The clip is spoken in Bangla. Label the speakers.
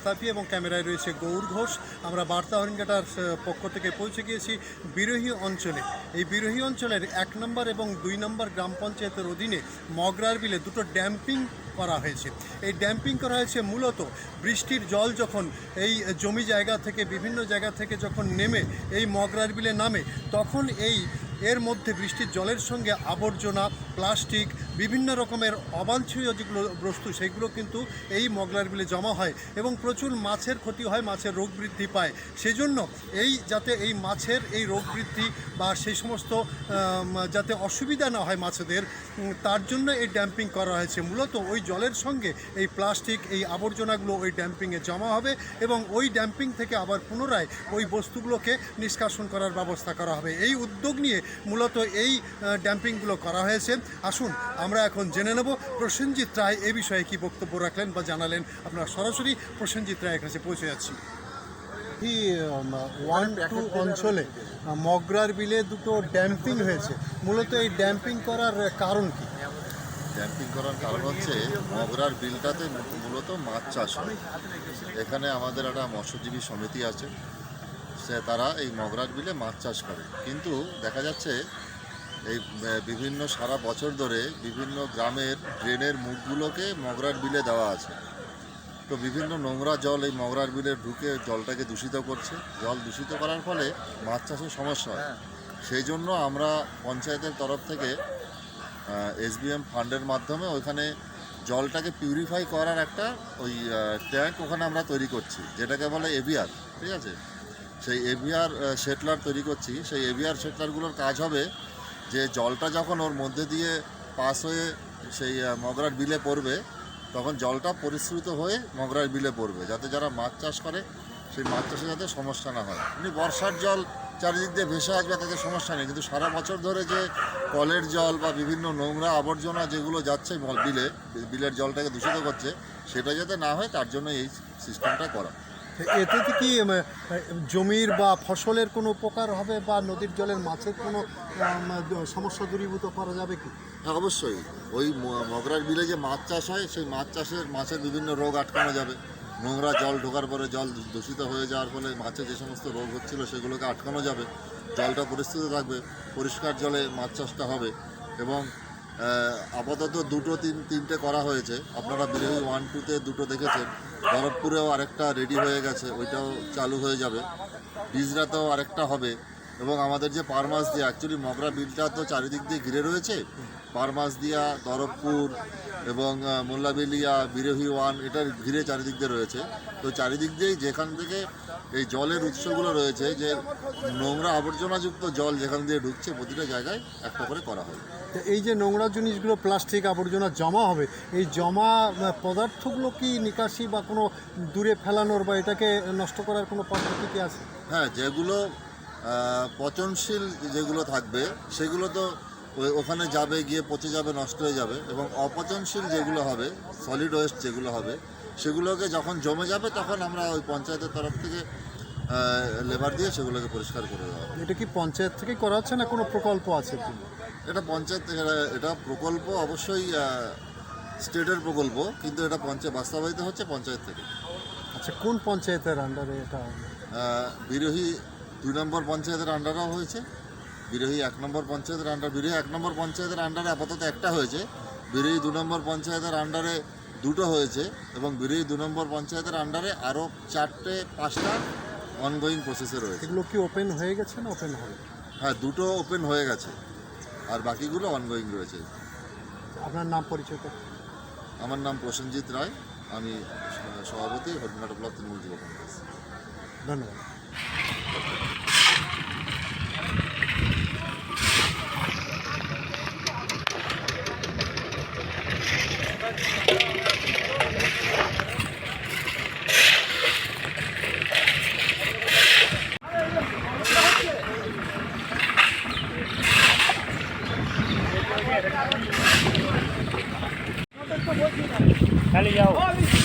Speaker 1: মুস্তাফি এবং ক্যামেরায় রয়েছে গৌর ঘোষ। আমরা বার্তা হরিণঘাটার পক্ষ থেকে পৌঁছে গিয়েছি বিরোহী অঞ্চলে। এই বিরোহী অঞ্চলের এক নম্বর এবং দুই নম্বর গ্রাম পঞ্চায়েতের অধীনে মগরার বিলে দুটো ড্যাম্পিং করা হয়েছে। এই ড্যাম্পিং করা হয়েছে মূলত বৃষ্টির জল যখন এই জমি জায়গা থেকে, বিভিন্ন জায়গা থেকে যখন নেমে এই মগরার বিলে নামে, তখন এই এর মধ্যে বৃষ্টির জলের সঙ্গে আবর্জনা, প্লাস্টিক, বিভিন্ন রকমের অবাঞ্ছনীয় যেগুলো বস্তু, সেগুলো কিন্তু এই মগলার বিলে জমা হয় এবং প্রচুর মাছের ক্ষতি হয়, মাছের রোগ বৃদ্ধি পায়। সেজন্য এই যাতে এই মাছের এই রোগ বৃদ্ধি বা সেই সমস্ত যাতে অসুবিধা না হয় মাছেদের তার জন্য এই ড্যাম্পিং করা হয়েছে। মূলত ওই জলের সঙ্গে এই প্লাস্টিক, এই আবর্জনাগুলো ওই ড্যাম্পিংয়ে জমা হবে এবং ওই ড্যাম্পিং থেকে আবার পুনরায় ওই বস্তুগুলোকে নিষ্কাশন করার ব্যবস্থা করা হবে। এই উদ্যোগ নিয়ে মূলত এই ড্যাম্পিংগুলো করা হয়েছে। আসুন, আমরা এখন জেনে নেব প্রসেনজিৎ রায় এ বিষয়ে কি বক্তব্য রাখলেন বা জানালেন। আপনারা সরাসরি প্রসেনজিৎ রায়ের কাছে পৌঁছে যাচ্ছি। ওয়ান টু অঞ্চলে মগরার বিলে দুটো ড্যাম্পিং হয়েছে। মূলত এই ড্যাম্পিং করার কারণ কি?
Speaker 2: ক্যাম্পিং করার কারণ হচ্ছে মগরার বিলটাতে মূলত মাছ চাষ হয়। এখানে আমাদের একটা মৎস্যজীবী সমিতি আছে। সে তারা এই মগরার বিলে মাছ চাষ করে। কিন্তু দেখা যাচ্ছে এই বিভিন্ন সারা বছর ধরে বিভিন্ন গ্রামের ড্রেনের মুখগুলোকে মগরার বিলে দেওয়া আছে। তো বিভিন্ন নোংরা জল এই মগরার বিলে ঢুকে জলটাকে দূষিত করছে। জল দূষিত করার ফলে মাছ চাষের সমস্যা হয়। সেই জন্য আমরা পঞ্চায়েতের তরফ থেকে এসবিএম ফান্ডের মাধ্যমে ওইখানে জলটাকে পিউরিফাই করার একটা ওই ট্যাঙ্ক ওখানে আমরা তৈরি করছি, যেটাকে বলে এভিআর ঠিক আছে? সেই এভিআর শেটলার তৈরি করছি। সেই এভিআর শেটলারগুলোর কাজ হবে যে জলটা যখন ওর মধ্যে দিয়ে পাস হয়ে সেই মগরার বিলে পড়বে, তখন জলটা পরিশ্রুত হয়ে মগরার বিলে পড়বে, যাতে যারা মাছ চাষ করে, সেই মাছ চাষে যাতে সমস্যা না হয়। এমনি বর্ষার জল চারিদিক দিয়ে ভেসে আসবে তাতে সমস্যা নেই। কিন্তু সারা বছর ধরে যে কলের জল বা বিভিন্ন নোংরা আবর্জনা যেগুলো যাচ্ছে বিলে বিলের জলটাকে দূষিত করছে সেটা যাতে না হয় তার জন্য এই সিস্টেমটা করা।
Speaker 1: এতে কি কি জমির বা ফসলের কোনো উপকার হবে বা নদীর জলের মাছের কোনো সমস্যা দূরীভূত করা যাবে কি?
Speaker 2: হ্যাঁ অবশ্যই। ওই মগরার বিলে যে মাছ চাষ হয় সেই মাছ চাষের মাছের বিভিন্ন রোগ আটকানো যাবে। নোংরা জল ঢোকার পরে জল দূষিত হয়ে যাওয়ার ফলে মাছের যে সমস্ত রোগ হচ্ছিল সেগুলোকে আটকানো যাবে, জলটা পরিস্থিতি থাকবে, পরিষ্কার জলে মাছ চাষটা হবে এবং আপাতত দুটো তিন, তিনটে করা হয়েছে। আপনারা বিরোহী ওয়ান টুতে দুটো দেখেছেন। বরফপুরেও আরেকটা রেডি হয়ে গেছে, ওইটাও চালু হয়ে যাবে। বিজরাতেও আরেকটা হবে এবং আমাদের যে পারমাস দিয়ে অ্যাকচুয়ালি মগরা বিলটা তো চারিদিক দিয়ে ঘিরে রয়েছে পারমাস দিয়া দরবপুর এবং মোল্লাবেলিয়া বিরোহী ওয়ান এটার ঘিরে চারিদিক দিয়ে রয়েছে। তো চারিদিক দিয়েই যেখান থেকে এই জলের উৎসগুলো রয়েছে যে নোংরা আবর্জনাযুক্ত জল যেখান দিয়ে ঢুকছে প্রতিটা জায়গায় একটা করে করা হয়।
Speaker 1: তো এই যে নোংরা জিনিসগুলো প্লাস্টিক আবর্জনা জমা হবে এই জমা পদার্থগুলো কি নিকাশি বা কোনো দূরে ফেলানোর বা এটাকে নষ্ট করার কোনো পদ্ধতি কি আছে?
Speaker 2: হ্যাঁ যেগুলো পচনশীল যেগুলো থাকবে সেগুলো তো ওখানে যাবে গিয়ে পচে যাবে নষ্ট হয়ে যাবে এবং অপচনশীল যেগুলো হবে সলিড ওয়েস্ট যেগুলো হবে সেগুলোকে যখন জমে যাবে তখন আমরা ওই পঞ্চায়েতের তরফ থেকে লেবার দিয়ে সেগুলোকে পরিষ্কার করে দেওয়া
Speaker 1: এটা কি পঞ্চায়েত থেকে করা হচ্ছে না কোনো প্রকল্প আছে
Speaker 2: এটা পঞ্চায়েত থেকে এটা প্রকল্প অবশ্যই স্টেটের প্রকল্প কিন্তু এটা পঞ্চায়েত বাস্তবায়িত হচ্ছে পঞ্চায়েত থেকে।
Speaker 1: আচ্ছা কোন পঞ্চায়েতের আন্ডারে এটা?
Speaker 2: বিরোহী দুই নম্বর পঞ্চায়েতের আন্ডারও হয়েছে। বিরোহী এক নম্বর পঞ্চায়েতের আন্ডার বিরোহী এক নম্বর পঞ্চায়েতের আন্ডারে আপাতত একটা হয়েছে। বিরোহী দু নম্বর পঞ্চায়েতের আন্ডারে দুটো হয়েছে এবং বিরোহী দু নম্বর পঞ্চায়েতের আন্ডারে আরও চারটে পাঁচটা অনগোয়িং প্রসেসে রয়েছে।
Speaker 1: এগুলো কি ওপেন হয়ে গেছে না ওপেন হবে
Speaker 2: হ্যাঁ দুটো ওপেন হয়ে গেছে। আর বাকিগুলো অনগোয়িং রয়েছে।
Speaker 1: আপনার নাম পরিচয়
Speaker 2: আমার নাম প্রসেনজিৎ রায়। আমি সভাপতি হরিণঘাটা ব্লক তৃণমূল যুব কংগ্রেস।
Speaker 1: ধন্যবাদ। ખાલી જાઓ.